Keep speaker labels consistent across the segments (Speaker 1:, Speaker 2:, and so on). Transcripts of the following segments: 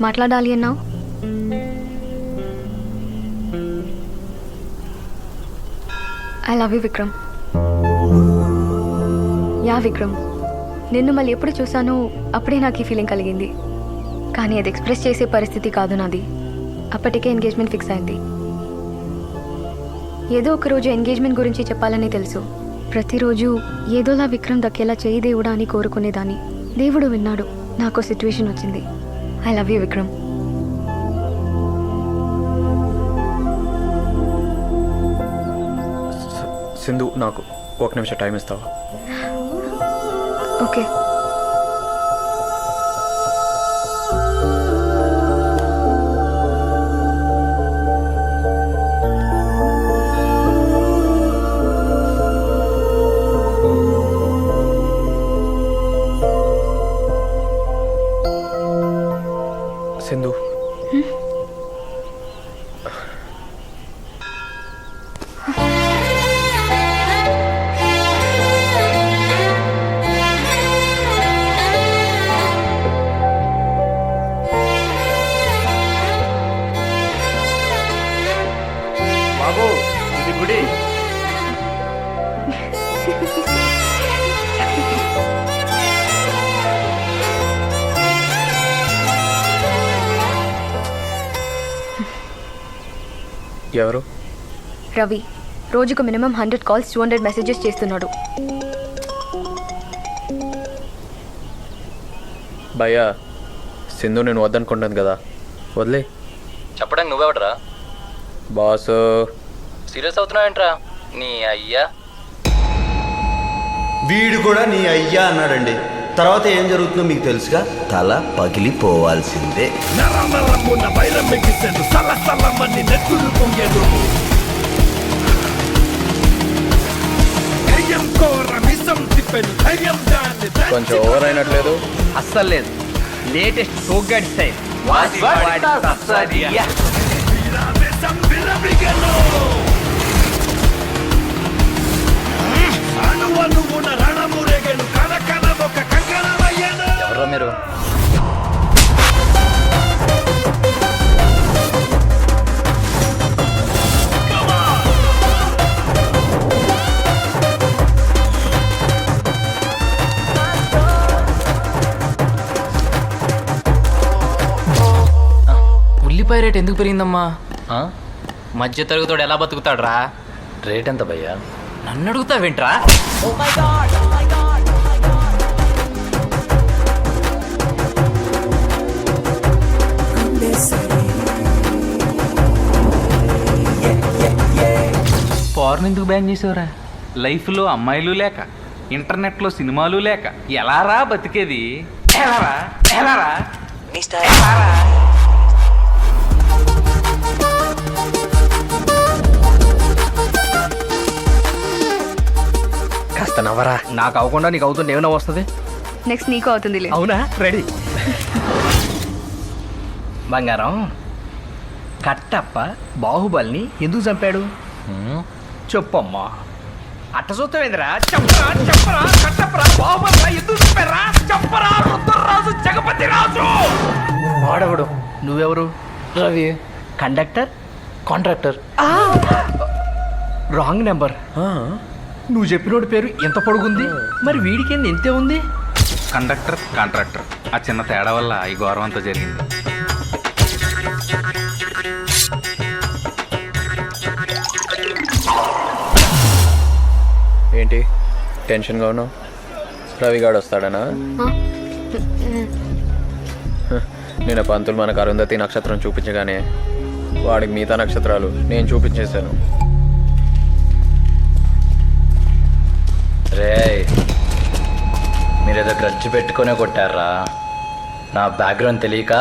Speaker 1: మాట్లాడాలి అన్నావు? I love you Vikram yeah Vikram నిన్ను మళ్ళీ ఎప్పుడు చూసానో అప్పుడే నాకు ఈ ఫీలింగ్ కలిగింది. కానీ అది ఎక్స్ప్రెస్ చేసే పరిస్థితి కాదు నాది. అప్పటికే ఎంగేజ్మెంట్ ఫిక్స్ అయింది. ఏదో ఒక రోజు ఎంగేజ్మెంట్ గురించి చెప్పాలని తెలుసు. ప్రతిరోజు ఏదోలా విక్రమ్ దక్కేలా చేయి దేవుడా అని కోరుకునేదాన్ని. దేవుడు విన్నాడు. నాకు సిచ్యువేషన్ వచ్చింది. I love you Vikram.
Speaker 2: Sindhu నాకు ఒక నిమిషం టైం ఇస్తావా?
Speaker 1: ఓకే.
Speaker 2: సింధు ఎవరు?
Speaker 1: రవి. రోజుకు minimum hundred calls two hundred messages చేస్తున్నాడు.
Speaker 2: భయ్యా సింధు నేను వద్దనుకుంటాను కదా. వదిలే.
Speaker 3: చెప్పడానికి నువ్వెవడరా?
Speaker 2: బాసు.
Speaker 3: సీరియస్ అవుతున్నావేంట్రా? నీ అయ్యా.
Speaker 4: వీడు కూడా నీ అయ్యా అన్నాడండి. తర్వాత ఏం జరుగుతుందో మీకు తెలుసుగా? తల పగిలిపోవాల్సిందే.
Speaker 5: నరనరమున వైరమిగిసెను సలసలమని నెత్తులు పొంగెను. దెయ్యం కోర మిసం తిప్పెను ధైర్యం దాన్ని
Speaker 2: కొంచెం ఓవర్ అయినట్లేదు?
Speaker 6: అస్సలు లేదు. Latest సోగ్గాడి style.
Speaker 5: విరమిగెను. అణువణువున
Speaker 3: మీరు?
Speaker 7: ఉల్లిపాయ రేట్ ఎందుకు పెరిగిందమ్మా?
Speaker 3: ఆ?
Speaker 7: మధ్య తరగతోడు ఎలా బతుకుతాడ్రా?
Speaker 3: రేట్ ఎంత భయ్యా?
Speaker 7: నన్ను అడుగుతావేంట్రా?
Speaker 8: పవర్ ఎందుకు బ్యాన్ చేసావురా? లైఫ్లో అమ్మాయిలు లేక ఇంటర్నెట్లో సినిమాలు లేక ఎలారా బతికేది? ఎలారా? ఎలారా? ఎలారా?
Speaker 2: కాస్త నవ్వరా.
Speaker 6: నాకు అవ్వకుండా నీకు అవుతుంది ఏమైనా వస్తుంది?
Speaker 1: నెక్స్ట్ నీకు అవుతుంది
Speaker 6: అవునా? రెడీ. బంగారం కట్టప్ప బాహుబలిని ఎందుకు చంపాడు? చెప్పమ్మా. అట్ట చూస్తావేంద్రా చెప్పరా చెప్పరా కట్టప్పరా బాహుబలి ఎందుకు చంపారా చెప్పరా రుద్రరాజు జగపతి రాజు
Speaker 2: వాడవడు?
Speaker 6: నువ్వెవరు?
Speaker 2: Ravi.
Speaker 6: Conductor?
Speaker 2: Contractor.
Speaker 6: Wrong number. నువ్వు చెప్పినోడి పేరు ఎంత పొడుగుంది? మరి వీడికేంది ఎంతే ఉంది?
Speaker 8: Conductor contractor. ఆ చిన్న తేడా వల్ల ఈ గౌరవం అంతా జరిగింది.
Speaker 2: ఏంటి? టెన్షన్గా ఉన్నావు? రవిగాడు వస్తాడనా? నేను పంతులు మనకు అరుంధతి నక్షత్రం చూపించగానే వాడికి మిగతా నక్షత్రాలు నేను చూపించేశాను.
Speaker 3: రే మీరేదో గ్రడ్జ్ పెట్టుకునే కొట్టారా? నా బ్యాక్గ్రౌండ్ తెలియక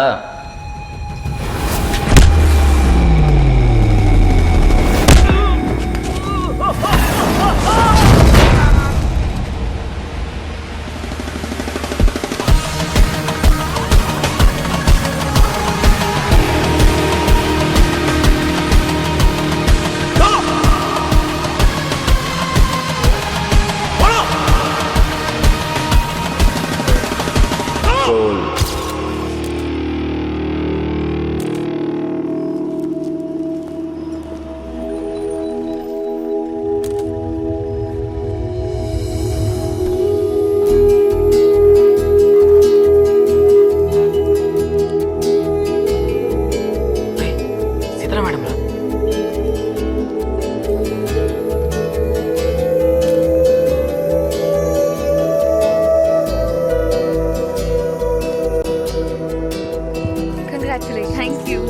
Speaker 1: thank you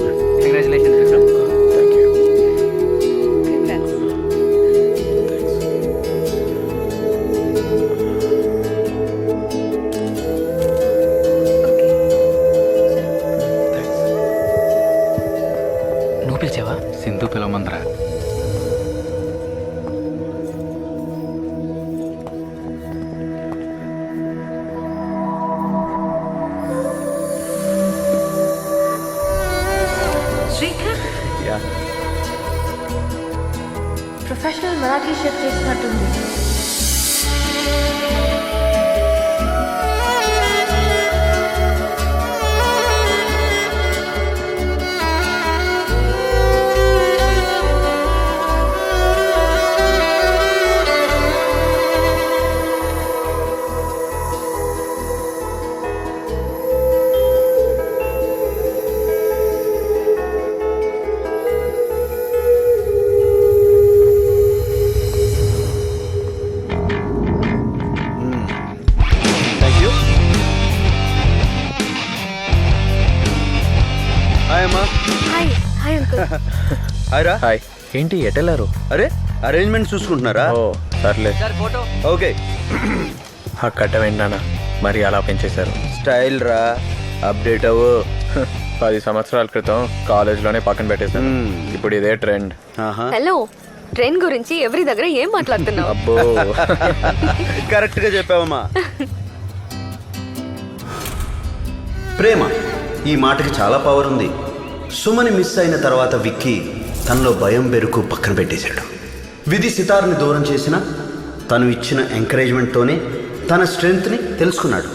Speaker 1: congratulations Vikram
Speaker 4: thank you నువ్వు పిలిచావా?
Speaker 1: సింధు పిలవమందరా प्रोफेशनल मराठी शब्द स्टार्ट होंगे హాయ్ అంకుల్
Speaker 4: హాయ్ రా.
Speaker 2: హాయ్. ఏంటి ఎటెళ్ళారు
Speaker 4: అరే అరేంజ్మెంట్ చూసుకుంటున్నారా?
Speaker 2: ఓ సర్లే.
Speaker 4: ఓకే.
Speaker 2: ఆ కట్ట వెంటానా మరి అలా పెంచేశారు.
Speaker 4: స్టైల్ రా అప్డేట్ అవ్వు.
Speaker 2: పది సంవత్సరాల క్రితం కాలేజ్లోనే పక్కన పెట్టేశాను
Speaker 4: మ్మ్.
Speaker 2: ఇప్పుడు ఇదే ట్రెండ్.
Speaker 1: హలో ట్రైన్ గురించి ఎవరి దగ్గర ఏం మాట్లాడుతున్నావు?
Speaker 2: అబ్బో.
Speaker 4: కరెక్ట్గా చెప్పావమ్మా. ప్రేమ ఈ మాటకి చాలా పవర్ ఉంది. సుమని మిస్ అయిన తర్వాత విక్కీ తనలో భయం బెరుకు పక్కన పెట్టేశాడు. విధి సితార్ని దూరం చేసిన తను ఇచ్చిన ఎంకరేజ్మెంట్తోనే తన స్ట్రెంగ్త్ని తెలుసుకున్నాడు.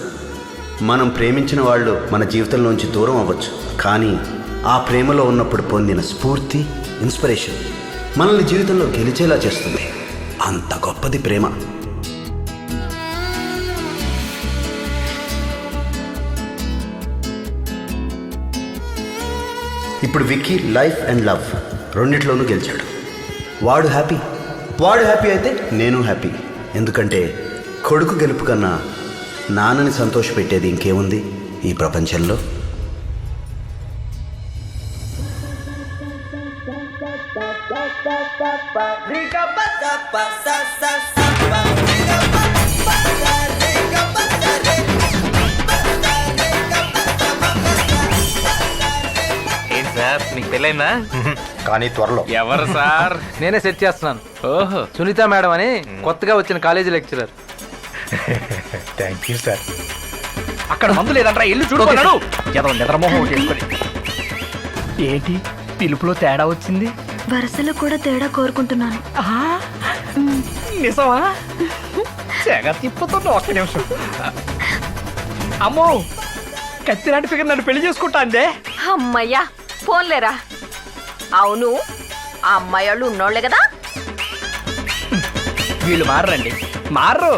Speaker 4: మనం ప్రేమించిన వాళ్ళు మన జీవితంలోంచి దూరం అవ్వచ్చు కానీ ఆ ప్రేమలో ఉన్నప్పుడు పొందిన స్ఫూర్తి ఇన్స్పిరేషన్ మనల్ని జీవితంలో గెలిచేలా చేస్తుంది. అంత గొప్పది ప్రేమ. ఇప్పుడు విక్కీ లైఫ్ అండ్ లవ్ రెండిట్లోనూ గెలిచాడు. వాడు హ్యాపీ. వాడు హ్యాపీ అయితే నేను హ్యాపీ. ఎందుకంటే కొడుకు గెలుపు కన్నా నాన్నని సంతోషపెట్టేది ఇంకేముంది ఈ ప్రపంచంలో?
Speaker 8: ఏంటి పెళ్ళైందా?
Speaker 4: కానీ త్వరలో.
Speaker 8: ఎవరు సార్?
Speaker 6: నేనే సెట్ చేస్తున్నాను.
Speaker 8: ఓహో.
Speaker 6: సునీత మేడం అని కొత్తగా వచ్చిన college lecturer.
Speaker 3: Thank you sir
Speaker 6: అక్కడ మందు లేదంటారా ఇల్లు చూడుకున్నాడు ఎదవ నిద్రమోహం వేసుకొని. ఏంటి పిలుపులో తేడా వచ్చింది?
Speaker 1: వరుసలో కూడా తేడా కోరుకుంటున్నాను.
Speaker 6: నిజమా? తెగ తిప్పుతున్నా ఒక్క నిమిషం. అమ్మో కత్తిలాంటి ఫిగర్ నన్ను పెళ్ళి చేసుకుంటా అందే
Speaker 9: అమ్మయ్యా ఫోన్లేరా? అవును ఆ అమ్మాయి వాళ్ళు ఉన్నోళ్ళే కదా?
Speaker 6: వీళ్ళు మారండి మారరు.